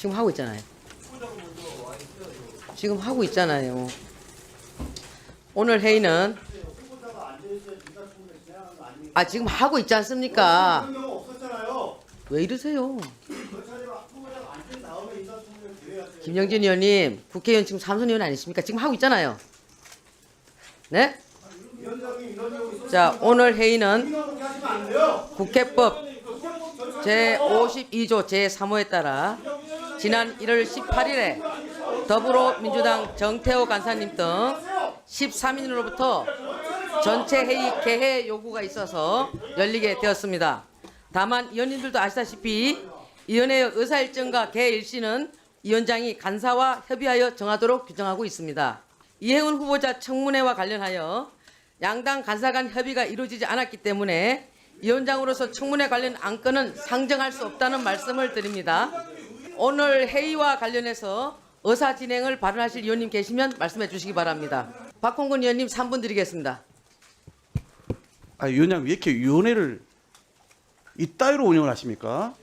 지금 하고 있잖아요. 지금 하고 있잖아요. 오늘 회의는 아 지금 하고 있지 않습니까? 왜 이러세요? 김영진 의원님 국회의원 지금 삼선 의원 아니십니까? 지금 하고 있잖아요. 네? 자 오늘 회의는. 국회법 제 52조 제 3호에 따라 지난 1월 18일에 더불어민주당 정태호 간사님 등 13인으로부터 전체 회의 개회 요구가 있어서 열리게 되었습니다. 다만 위원님들도 아시다시피 위원회의 의사일정과 개일시는 위원장이 간사와 협의하여 정하도록 규정하고 있습니다. 이해운 후보자 청문회와 관련하여 양당 간사 간 협의가 이루어지지 않았기 때문에 위원장으로서 청문회 관련 안건은 상정할 수 없다는 말씀을 드립니다. 오늘 회의와 관련해서 의사 진행을 발언하실 위원님 계시면 말씀해 주시기 바랍니다. 박홍근 위원님 3분 드리겠습니다. 아, 위원장 왜 이렇게 위원회를 이따위로 운영을 하십니까?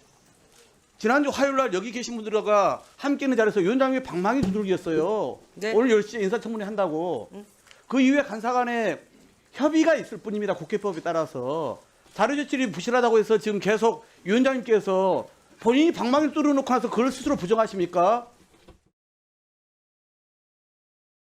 지난주 화요일 날 여기 계신 분들과 함께 있는 자리에서 위원장님이 방망이 두들기였어요. 네. 오늘 10시에 인사청문회 한다고. 그 이후에 간사 간에 협의가 있을 뿐입니다. 국회법에 따라서. 자료 제출이 부실하다고 해서 지금 계속 위원장님께서 본인이 방망이를 뚫어놓고 나서 그걸 스스로 부정하십니까?